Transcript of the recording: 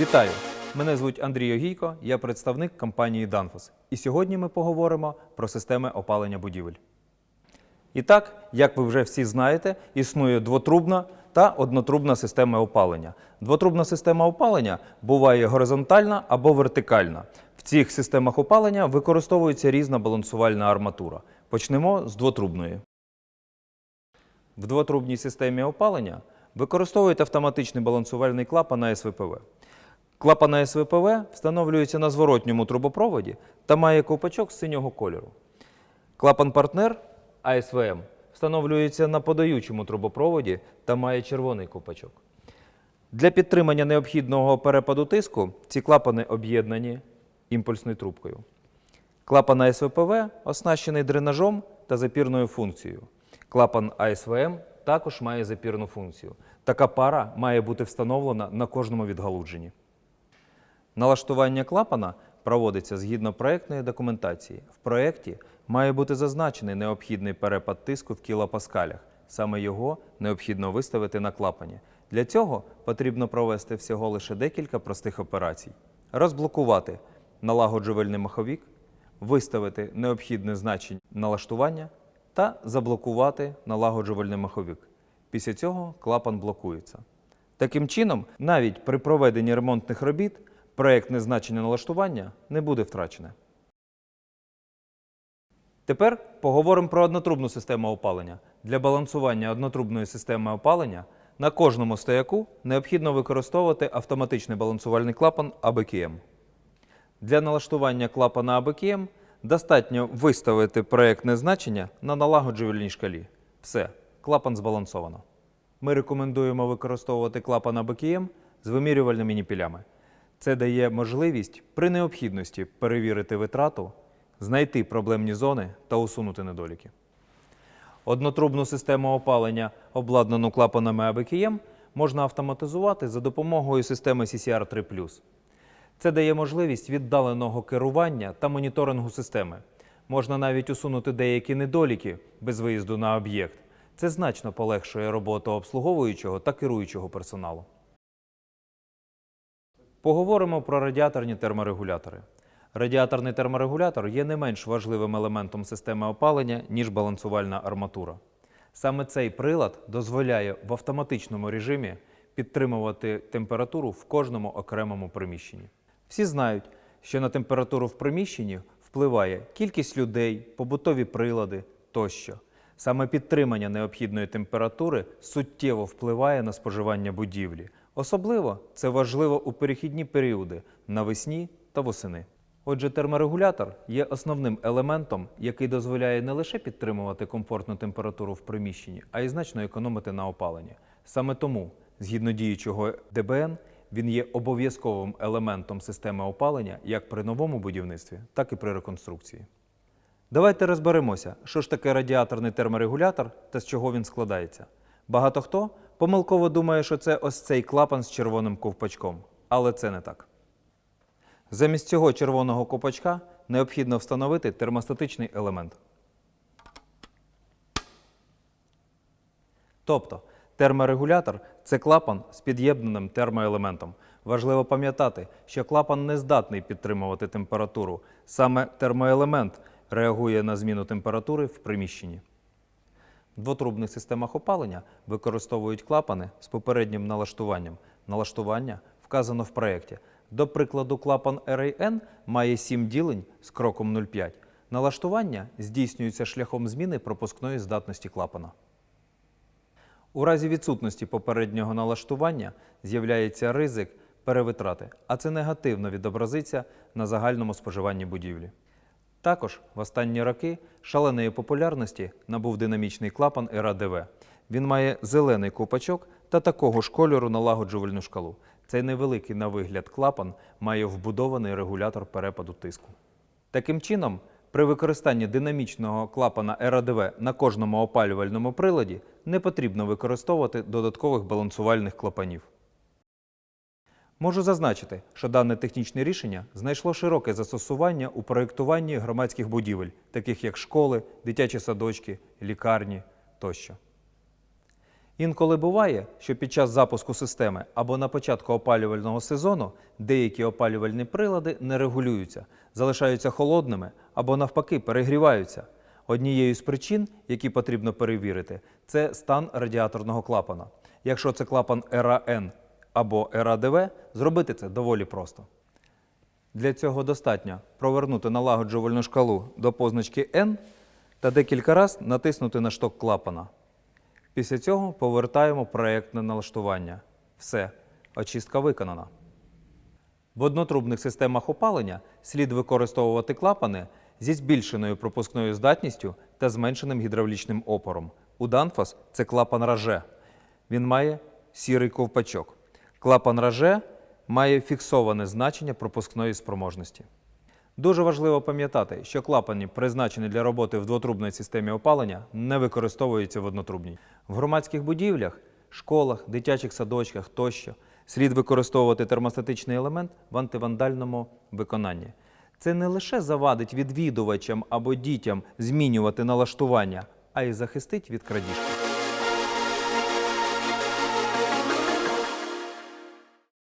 Вітаю! Мене звуть Андрій Огійко, я представник компанії Danfoss. І сьогодні ми поговоримо про системи опалення будівель. І так, як ви вже всі знаєте, існує двотрубна та однотрубна система опалення. Двотрубна система опалення буває горизонтальна або вертикальна. В цих системах опалення використовується різна балансувальна арматура. Почнемо з двотрубної. В двотрубній системі опалення використовують автоматичний балансувальний клапан на СВПВ. Клапан на СВПВ встановлюється на зворотньому трубопроводі та має ковпачок синього кольору. Клапан партнер АСВМ встановлюється на подаючому трубопроводі та має червоний ковпачок. Для підтримання необхідного перепаду тиску ці клапани об'єднані імпульсною трубкою. Клапан АСВПВ оснащений дренажом та запірною функцією. Клапан АСВМ також має запірну функцію. Така пара має бути встановлена на кожному відгалудженні. Налаштування клапана проводиться згідно проектної документації. В проєкті має бути зазначений необхідний перепад тиску в кілопаскалях. Саме його необхідно виставити на клапані. Для цього потрібно провести всього лише декілька простих операцій: розблокувати налагоджувальний маховік, виставити необхідне значення налаштування та заблокувати налагоджувальний маховик. Після цього клапан блокується. Таким чином, навіть при проведенні ремонтних робіт проєктне значення налаштування не буде втрачене. Тепер поговоримо про однотрубну систему опалення. Для балансування однотрубної системи опалення на кожному стояку необхідно використовувати автоматичний балансувальний клапан АБКМ. Для налаштування клапана АБКМ достатньо виставити проєктне значення на налагоджувальній шкалі. Все, клапан збалансовано. Ми рекомендуємо використовувати клапан АБКМ з вимірювальними ніпілями. Це дає можливість при необхідності перевірити витрату, знайти проблемні зони та усунути недоліки. Однотрубну систему опалення, обладнану клапанами АБКМ, можна автоматизувати за допомогою системи CCR 3 Це дає можливість віддаленого керування та моніторингу системи. Можна навіть усунути деякі недоліки без виїзду на об'єкт. Це значно полегшує роботу обслуговуючого та керуючого персоналу. Поговоримо про радіаторні терморегулятори. Радіаторний терморегулятор є не менш важливим елементом системи опалення, ніж балансувальна арматура. Саме цей прилад дозволяє в автоматичному режимі підтримувати температуру в кожному окремому приміщенні. Всі знають, що на температуру в приміщенні впливає кількість людей, побутові прилади тощо. Саме підтримання необхідної температури суттєво впливає на споживання будівлі. Особливо це важливо у перехідні періоди навесні та восени. Отже, терморегулятор є основним елементом, який дозволяє не лише підтримувати комфортну температуру в приміщенні, а й значно економити на опаленні. Саме тому, згідно діючого ДБН, він є обов'язковим елементом системи опалення як при новому будівництві, так і при реконструкції. Давайте розберемося, що ж таке радіаторний терморегулятор та з чого він складається. Багато хто помилково думає, що це ось цей клапан з червоним ковпачком, але це не так. Замість цього червоного ковпачка необхідно встановити термостатичний елемент. Тобто терморегулятор це клапан з під'єднаним термоелементом. Важливо пам'ятати, що клапан не здатний підтримувати температуру. Саме термоелемент реагує на зміну температури в приміщенні. В двотрубних системах опалення використовують клапани з попереднім налаштуванням. Налаштування вказано в проєкті. До прикладу, клапан RAN має 7 ділень з кроком 0,5. Налаштування здійснюється шляхом зміни пропускної здатності клапана. У разі відсутності попереднього налаштування з'являється ризик перевитрати, а це негативно відобразиться на загальному споживанні будівлі. Також в останні роки шаленої популярності набув динамічний клапан РАДВ. Він має зелений ковпачок та такого ж кольору налагоджувальну шкалу. Цей невеликий на вигляд клапан має вбудований регулятор перепаду тиску. Таким чином, при використанні динамічного клапана РАДВ на кожному опалювальному приладі не потрібно використовувати додаткових балансувальних клапанів. Можу зазначити, що дане технічне рішення знайшло широке застосування у проєктуванні громадських будівель, таких як школи, дитячі садочки, лікарні тощо. Інколи буває, що під час запуску системи або на початку опалювального сезону деякі опалювальні прилади не регулюються, залишаються холодними або навпаки перегріваються. Однією з причин, які потрібно перевірити, це стан радіаторного клапана. Якщо це клапан РАН або РАДВ, зробити це доволі просто. Для цього достатньо провернути налагоджувальну шкалу до позначки N та декілька разів натиснути на шток клапана. Після цього повертаємо проєктне налаштування. Все, очистка виконана. В однотрубних системах опалення слід використовувати клапани зі збільшеною пропускною здатністю та зменшеним гідравлічним опором. У Danfoss це клапан раже. Він має сірий ковпачок. Клапан раже має фіксоване значення пропускної спроможності. Дуже важливо пам'ятати, що клапані, призначені для роботи в двотрубній системі опалення, не використовуються в однотрубній. В громадських будівлях, школах, дитячих садочках тощо слід використовувати термостатичний елемент в антивандальному виконанні. Це не лише завадить відвідувачам або дітям змінювати налаштування, а й захистить від крадіжки.